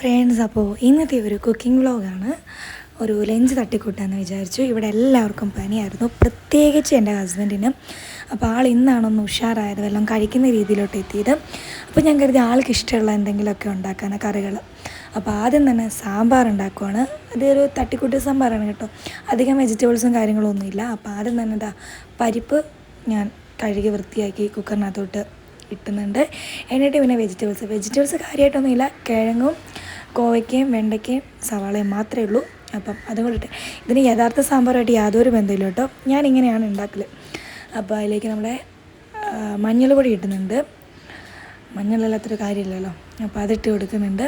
Friends അപ്പോൾ ഇന്നത്തെ ഒരു കുക്കിംഗ് വ്ളോഗാണ് ഒരു ലഞ്ച് തട്ടിക്കൂട്ടാന്ന് വിചാരിച്ചു. ഇവിടെ എല്ലാവർക്കും പനിയായിരുന്നു. പ്രത്യേകിച്ച് എന്റെ ഹസ്ബൻഡിന് അപ്പോൾ ആൾ ഇന്നാണൊന്ന് ഉഷാറായത് വല്ലതും കഴിക്കുന്ന രീതിയിലോട്ട് എത്തിയത്. അപ്പോൾ ഞാൻ കരുതി ആൾക്ക് ഇഷ്ടമുള്ള എന്തെങ്കിലുമൊക്കെ ഉണ്ടാക്കാൻ കറികൾ. അപ്പോൾ ആദ്യം തന്നെ സാമ്പാർ ഉണ്ടാക്കുവാണ്. അതൊരു തട്ടിക്കൂട്ട് സാമ്പാറാണ് കേട്ടോ. അധികം വെജിറ്റബിൾസും കാര്യങ്ങളൊന്നുമില്ല അപ്പോൾ ആദ്യം തന്നെ ഇതാ പരിപ്പ് ഞാൻ കഴുകി വൃത്തിയാക്കി കുക്കറിനകത്തോട്ട് കിട്ടുന്നുണ്ട് എന്നിട്ട് പിന്നെ വെജിറ്റബിൾസ് വെജിറ്റബിൾസ് കാര്യമായിട്ടൊന്നുമില്ല കിഴങ്ങും കോവയ്ക്കയും വെണ്ടയ്ക്കയും സവാളയും മാത്രമേ ഉള്ളൂ. അപ്പം അതുകൊണ്ടിട്ട് ഇതിന് യഥാർത്ഥ സാമ്പാറുമായിട്ട് യാതൊരു ബന്ധമില്ല കേട്ടോ. ഞാൻ ഇങ്ങനെയാണ് ഉണ്ടാക്കൽ അപ്പോൾ അതിലേക്ക് നമ്മുടെ മഞ്ഞൾ പൊടി ഇട്ടുന്നുണ്ട് മഞ്ഞളില്ലാത്തൊരു കാര്യമില്ലല്ലോ. അപ്പോൾ അതിട്ട് കൊടുക്കുന്നുണ്ട്.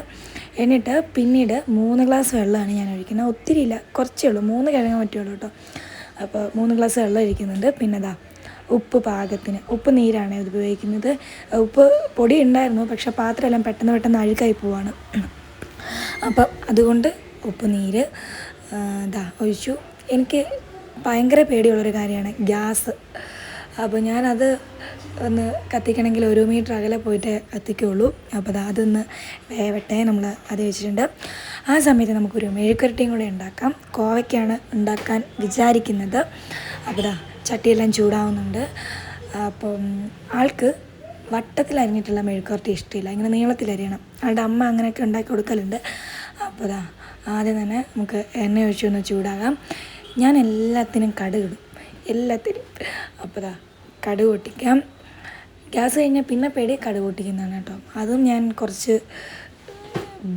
എന്നിട്ട് പിന്നീട് മൂന്ന് ഗ്ലാസ് വെള്ളമാണ് ഞാൻ ഒഴിക്കുന്നത്. ഒത്തിരി ഇല്ല കുറച്ചേ ഉള്ളൂ. മൂന്ന് കിഴങ്ങ് പറ്റുള്ളൂ കേട്ടോ. അപ്പോൾ മൂന്ന് ഗ്ലാസ് വെള്ളം ഒഴിക്കുന്നുണ്ട്. പിന്നെ ദാ ഉപ്പ് പാകത്തിന്. ഉപ്പ് നീരാണ് ഇത് ഉപയോഗിക്കുന്നത്. ഉപ്പ് പൊടി ഉണ്ടായിരുന്നു പക്ഷേ പാത്രമെല്ലാം പെട്ടെന്ന് പെട്ടെന്ന് അഴുക്കായി പോവാണ്. അപ്പം അതുകൊണ്ട് ഉപ്പ് നീര് ഇതാ ഒഴിച്ചു. എനിക്ക് ഭയങ്കര പേടിയുള്ളൊരു കാര്യമാണ് ഗ്യാസ്. അപ്പോൾ ഞാനത് ഒന്ന് കത്തിക്കണമെങ്കിൽ ഒരു മീറ്റർ അകലെ പോയിട്ട് കത്തിക്കുള്ളൂ. അപ്പോൾ അത് അതൊന്ന് വേവട്ടെ നമ്മൾ അത് വെച്ചിട്ടുണ്ട്. ആ സമയത്ത് നമുക്കൊരു മെഴുക്കുരട്ടിയും കൂടെ ഉണ്ടാക്കാം. കോവയ്ക്കാണ് ഉണ്ടാക്കാൻ വിചാരിക്കുന്നത്. അപ്പോൾ ചട്ടിയെല്ലാം ചൂടാവുന്നുണ്ട്. അപ്പം ആൾക്ക് വട്ടത്തിൽ അരിഞ്ഞിട്ടുള്ള മെഴുക്കുരട്ടി ഇഷ്ടമില്ല. ഇങ്ങനെ നീളത്തിൽ അരിയണം. ആളുടെ അമ്മ അങ്ങനെയൊക്കെ ഉണ്ടാക്കി കൊടുക്കലുണ്ട്. അപ്പോൾ ആദ്യം തന്നെ നമുക്ക് എണ്ണ ഒഴിച്ചൊന്ന് ചൂടാകാം. ഞാൻ എല്ലാത്തിനും കടുകിടും. എല്ലാത്തിനും. അപ്പോൾ ദാ കടുക് പൊട്ടിക്കാം. ഗ്യാസ് കഴിഞ്ഞാൽ പിന്നെ പേടി കടുക് പൊട്ടിക്കുന്നതാണ് കേട്ടോ. അതും ഞാൻ കുറച്ച്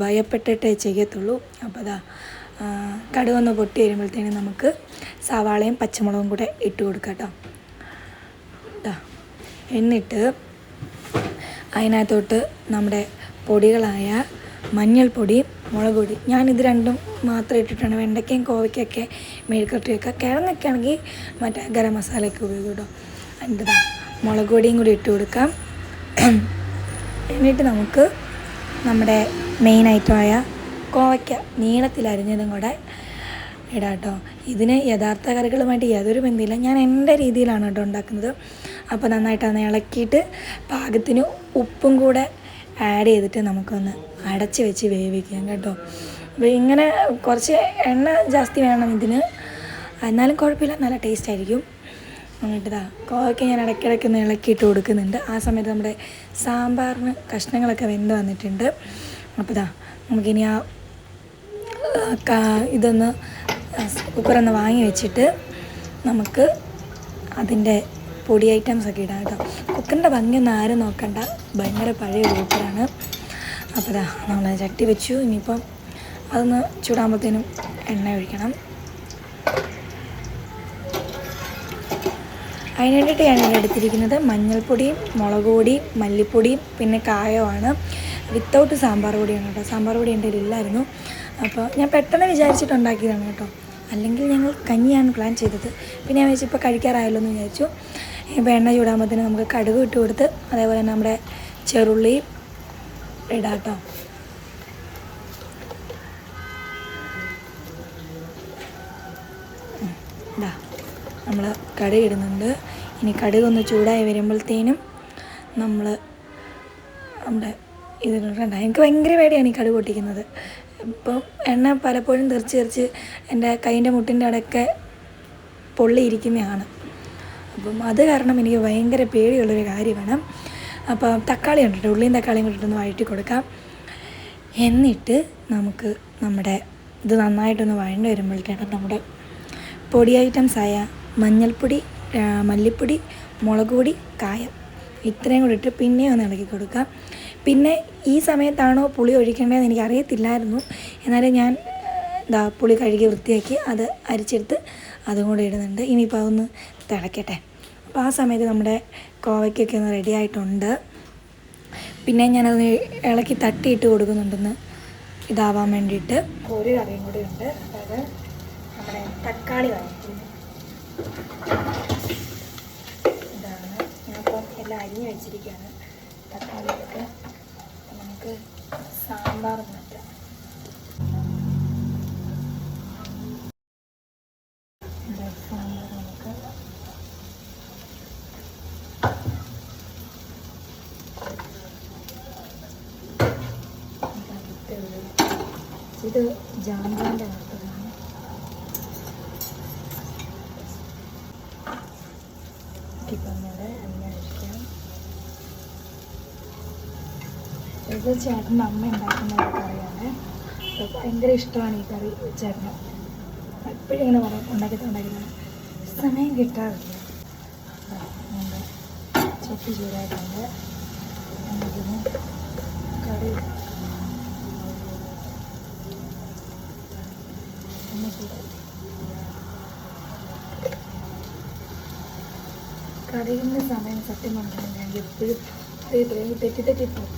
ഭയപ്പെട്ടിട്ടേ ചെയ്യത്തുള്ളൂ. അപ്പോൾ അതാ കടുകൊന്ന് പൊട്ടി വരുമ്പോഴത്തേനും നമുക്ക് സവാളയും പച്ചമുളകും കൂടെ ഇട്ട് കൊടുക്കാം കേട്ടോ. എന്നിട്ട് അതിനകത്തോട്ട് നമ്മുടെ പൊടികളായ മഞ്ഞൾപ്പൊടി മുളക് പൊടി. ഞാനിത് രണ്ടും മാത്രം ഇട്ടിട്ടാണ് വെണ്ടയ്ക്കയും കോവയ്ക്കൊക്കെ മെഴുക്കട്ടിയൊക്കെ കിഴങ്ങൊക്കെ ആണെങ്കിൽ മറ്റേ ഗരം മസാലയൊക്കെ ഉപയോഗിക്കും കേട്ടോ. മുളകുപൊടിയും മുളക് പൊടിയും കൂടി ഇട്ട് കൊടുക്കാം. എന്നിട്ട് നമുക്ക് നമ്മുടെ മെയിൻ ഐറ്റമായ കോവയ്ക്ക നീളത്തിൽ അരിഞ്ഞതും കൂടെ ഇടാം കേട്ടോ. ഇതിന് യഥാർത്ഥ കറികളുമായിട്ട് യാതൊരു ബന്ധമില്ല ഞാൻ എന്റെ രീതിയിലാണ് കേട്ടോ ഉണ്ടാക്കുന്നത്. അപ്പോൾ നന്നായിട്ട് അതിനെ ഇളക്കിയിട്ട് പാകത്തിന് ഉപ്പും കൂടെ ആഡ് ചെയ്തിട്ട് നമുക്കൊന്ന് അടച്ച് വെച്ച് വേവിക്കാം കേട്ടോ. അപ്പോൾ ഇങ്ങനെ കുറച്ച് എണ്ണ ജാസ്തി വേണം ഇതിന്. എന്നാലും കുഴപ്പമില്ല നല്ല ടേസ്റ്റ് ആയിരിക്കും. ഇതാ കോവയ്ക്ക് ഞാൻ ഇടയ്ക്കിടയ്ക്ക് ഒന്ന് ഇളക്കിയിട്ട് കൊടുക്കുന്നുണ്ട്. ആ സമയത്ത് നമ്മുടെ സാമ്പാറിന് കഷ്ണങ്ങളൊക്കെ വെന്ത് വന്നിട്ടുണ്ട്. അപ്പോൾ ഇതാ നമുക്കിനി ആ ഇതൊന്ന് കുക്കറൊന്ന് വാങ്ങി വെച്ചിട്ട് നമുക്ക് അതിന്റെ പൊടി ഐറ്റംസ് ഒക്കെ ഇടാം കേട്ടോ. കുക്കറിന്റെ ഭംഗിയൊന്നും ആരും നോക്കണ്ട. ഭയങ്കര പഴയ കുക്കറാണ് അപ്പോൾ ഇതാ നമ്മൾ ചട്ടി വെച്ചു. ഇനിയിപ്പം അതൊന്ന് ചൂടാകുമ്പോഴത്തേനും എണ്ണ ഒഴിക്കണം. അതിന് വേണ്ടിയിട്ട് ഇവിടെ എടുത്തിരിക്കുന്നത് മഞ്ഞൾപ്പൊടിയും മുളക് പൊടിയും മല്ലിപ്പൊടിയും പിന്നെ കായമാണ് വിത്തൗട്ട് സാമ്പാർ പൊടിയാണ് കേട്ടോ. സാമ്പാർ പൊടി എന്റെ ഇല്ലായിരുന്നു അപ്പോൾ ഞാൻ പെട്ടെന്ന് വിചാരിച്ചിട്ടുണ്ടാക്കിയതാണ് കേട്ടോ. അല്ലെങ്കിൽ ഞങ്ങൾ കഞ്ഞിയാണ് പ്ലാൻ ചെയ്തത്. പിന്നെ ഞാൻ വെച്ചിപ്പോൾ കഴിക്കാറായല്ലോ എന്ന് വിചാരിച്ചു. ഇപ്പോൾ എണ്ണ ചൂടാകുമ്പോഴത്തേന് നമുക്ക് കടുക് ഇട്ട് കൊടുത്ത് അതേപോലെ തന്നെ നമ്മുടെ ചെറുള്ളി ഇടാം കേട്ടോ ഇതാ നമ്മൾ കടുക് ഇടുന്നുണ്ട്. ഇനി കടുക് ഒന്ന് ചൂടായി വരുമ്പോഴത്തേനും നമ്മൾ നമ്മുടെ ഇതിലുണ്ട് എനിക്ക് ഭയങ്കര പേടിയാണ് ഈ കടുക് പൊട്ടിക്കുന്നത്. ഇപ്പം എണ്ണ പലപ്പോഴും തെറിച്ച് തെറിച്ച് എന്റെ കൈന്റെ മുട്ടിന്റെ അവിടെയൊക്കെ പൊള്ളിയിരിക്കുന്നതാണ്. അപ്പം അത് കാരണം എനിക്ക് ഭയങ്കര പേടിയുള്ളൊരു കാര്യമാണ്. അപ്പം തക്കാളി ഉണ്ട് കേട്ടോ ഉള്ളിയും തക്കാളിയും കൂട്ടിട്ടൊന്ന് വഴറ്റി കൊടുക്കാം. എന്നിട്ട് നമുക്ക് നമ്മുടെ ഇത് നന്നായിട്ടൊന്ന് വഴണ്ടി വരുമ്പോഴത്തേക്കും നമ്മുടെ പൊടി ഐറ്റംസായ മഞ്ഞൾപ്പൊടി മല്ലിപ്പൊടി മുളക് പൊടി കായം ഇത്രയും കൂടി ഇട്ട് പിന്നെയും ഒന്ന് ഇളക്കി കൊടുക്കാം. പിന്നെ ഈ സമയത്താണോ പുളി ഒഴിക്കേണ്ടതെന്ന് എനിക്ക് അറിയത്തില്ലായിരുന്നു എന്നാലും ഞാൻ ഇതാ പുളി കഴുകി വൃത്തിയാക്കി അത് അരിച്ചെടുത്ത് അതും കൂടെ ഇടുന്നുണ്ട്. ഇനിയിപ്പോൾ അതൊന്ന് തിളക്കട്ടെ. അപ്പോൾ ആ സമയത്ത് നമ്മുടെ കോവയ്ക്കൊക്കെ ഒന്ന് റെഡി ആയിട്ടുണ്ട്. പിന്നെ ഞാനത് ഇളക്കി തട്ടിയിട്ട് കൊടുക്കുന്നുണ്ടെന്ന് ഇതാവാൻ വേണ്ടിയിട്ട്. ഒരു കറിയും കൂടി ഉണ്ട്. അതായത് നമ്മുടെ തക്കാളി വഴറ്റുന്നത് ഇതാണ്. ഞാനിപ്പോൾ എല്ലാം അരിഞ്ഞ് വെച്ചിരിക്കുകയാണ് തക്കാളിയൊക്കെ. നമുക്ക് സാമ്പാർ മാറ്റാം ഇവിടെ സാമ്പാർ നമുക്ക് ഇതാ ഇട്ടേ ഉള്ളൂ. ഇത് ജാമ്പാന്റെ വറുത്തതാണ് ഇത് ചേട്ടന്റെ അമ്മ ഉണ്ടാക്കുന്ന ഒരു കറിയാണ്. ഭയങ്കര ഇഷ്ടമാണ് ഈ കറി ചേട്ടന്. എപ്പോഴും ഇങ്ങനെ പറയും ഉണ്ടാക്കി സമയം കിട്ടാറില്ല. ചട്ടി ചൂടായിട്ടുണ്ട്. കറി ഒന്ന് നിന്ന് സമയം സത്യം പറഞ്ഞാൽ ഞാൻ എപ്പോഴും തെറ്റി തെറ്റിപ്പോകും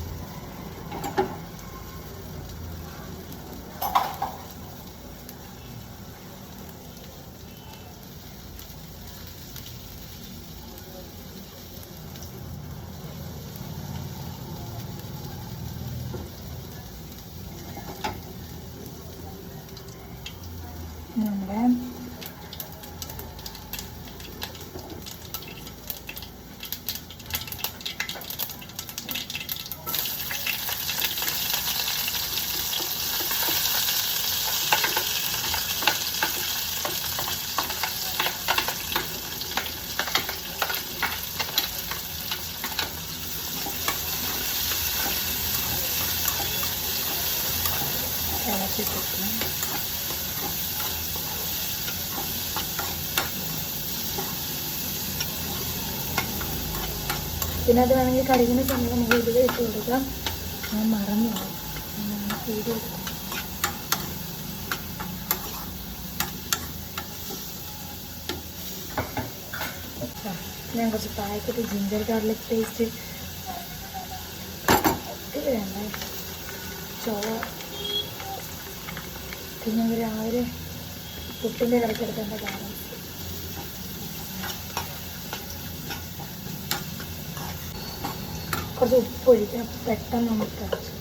നമ്മുടെ ഇളക്കി കൊടുക്കണം പിന്നെ അത് വേണമെങ്കിൽ കടുകിന് സമയം നമുക്ക് ഇതിൽ ഇട്ട് കൊടുക്കാം. ഞാൻ മറന്നു ഞാൻ കുറച്ച് പാക്കറ്റ് ജിഞ്ചർ ഗാർലിക് പേസ്റ്റ് ഇത് വേണ്ടേ? ചോള പിന്നെ ഒരു പുട്ടിന്റെ കറിക്കെടുക്കേണ്ട കാരണം കുറച്ച് ഉപ്പ് ഒഴിക്കാം പെട്ടെന്ന് നമുക്ക് അരച്ച്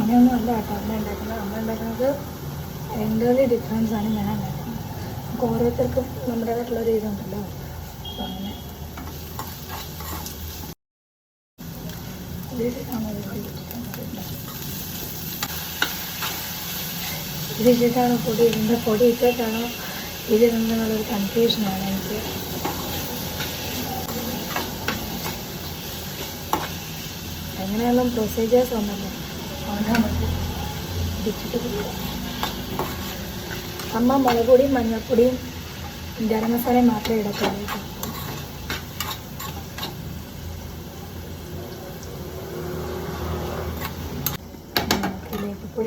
അങ്ങനെയൊന്നും അല്ല കേട്ടോ അമ്മ ഉണ്ടാക്കുന്നത് അമ്മ ഉണ്ടാക്കുന്നത് എന്റർലി ഡിഫറൻസ് ആണ് ഞാൻ ഉണ്ടാക്കുന്നത് നമുക്ക് ഓരോരുത്തർക്കും നമ്മുടേതായിട്ടുള്ള ഒരു ഇതുണ്ടല്ലോ. അപ്പം അങ്ങനെ. ഇതിട്ടാണോ പൊടി ഇടുന്നത് പൊടി ഇട്ടിട്ടാണോ ഇതിടുന്നതെന്നുള്ളൊരു കൺഫ്യൂഷനാണ് എനിക്ക്. എങ്ങനെയാണെങ്കിലും പ്രൊസീജിയേഴ്സ് ഒന്നല്ലേ അതുകൊണ്ടാണ് മതി. ഇടിച്ചിട്ട് കൊടുക്കുക അമ്മ മുളക് പൊടിയും മഞ്ഞൾപ്പൊടിയും ഗരം മസാലയും മാത്രമേ ഇടത്തുള്ളൂ കേട്ടോ.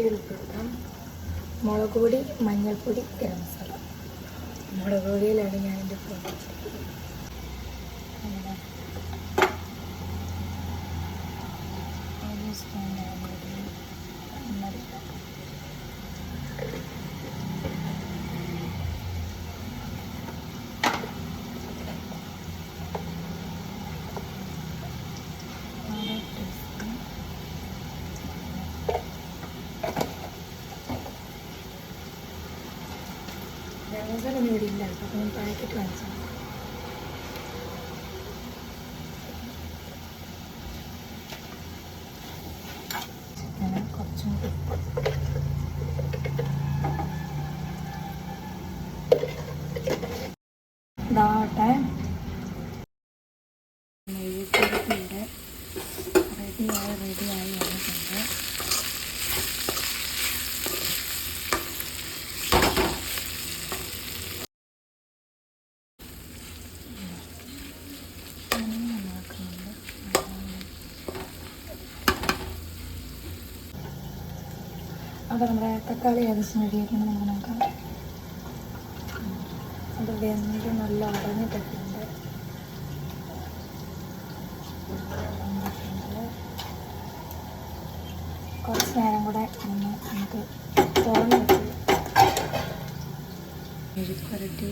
ഉൾപ്പെടുത്താം മുളക് പൊടി മഞ്ഞൾപ്പൊടി ഗരം മസാല മുളക് പൊടിയിലാണ് ഞാൻ എന്റെ പൊടി ഗരം ഇവിടെ ഇല്ല അപ്പോൾ ഞാൻ പാക്കറ്റ് വാങ്ങിച്ചു ചിക്കന് കുറച്ചും കൂടി ഉപ്പ് ഇതാവട്ടെ മെഴുകുപുരട്ടി ഇവിടെ റെഡിയായി റെഡിയായി വന്നിട്ടുണ്ട് അങ്ങനെ നന്നാക്കുന്നുണ്ട് അപ്പോൾ നമ്മുടെ തക്കാളി ഏകദേശം റെഡിയാക്കണം നമുക്ക് നോക്കാം. അത് വെന്ത് നല്ല അടഞ്ഞിട്ടൊക്കെയുണ്ട് കുറച്ച് നേരം കൂടെ ഒന്ന് നമുക്ക് തുറന്ന് വെച്ച്. മെഴുക്കുരട്ടി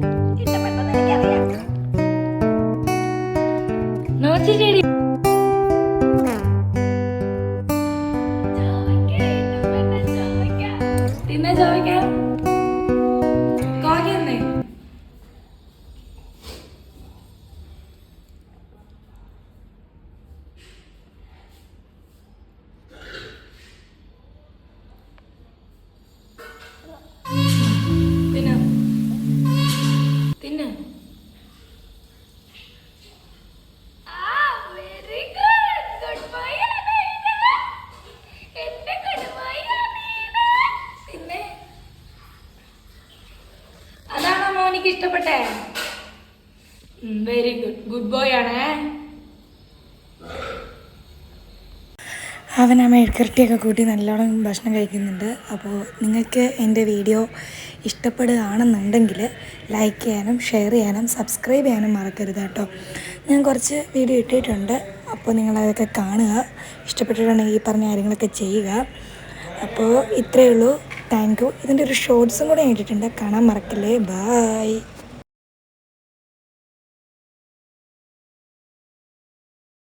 谢谢你。അവൻ ആ മെഴുക്കിരട്ടിയൊക്കെ കൂട്ടി നല്ലോണം ഭക്ഷണം കഴിക്കുന്നുണ്ട്. അപ്പോൾ നിങ്ങൾക്ക് എന്റെ വീഡിയോ ഇഷ്ടപ്പെടുകയാണെന്നുണ്ടെങ്കിൽ ലൈക്ക് ചെയ്യാനും ഷെയർ ചെയ്യാനും സബ്സ്ക്രൈബ് ചെയ്യാനും മറക്കരുത് കേട്ടോ. ഞാൻ കുറച്ച് വീഡിയോ ഇട്ടിട്ടുണ്ട്. അപ്പോൾ നിങ്ങളതൊക്കെ കാണുക. ഇഷ്ടപ്പെട്ടിട്ടുണ്ടെങ്കിൽ ഈ പറഞ്ഞ കാര്യങ്ങളൊക്കെ ചെയ്യുക. അപ്പോൾ ഇത്രയേ ഉള്ളൂ. താങ്ക് യു ഇതിന്റെ ഒരു ഷോർട്സും കൂടെ ഇട്ടിട്ടുണ്ട്. കാണാൻ മറക്കല്ലേ? ബായ്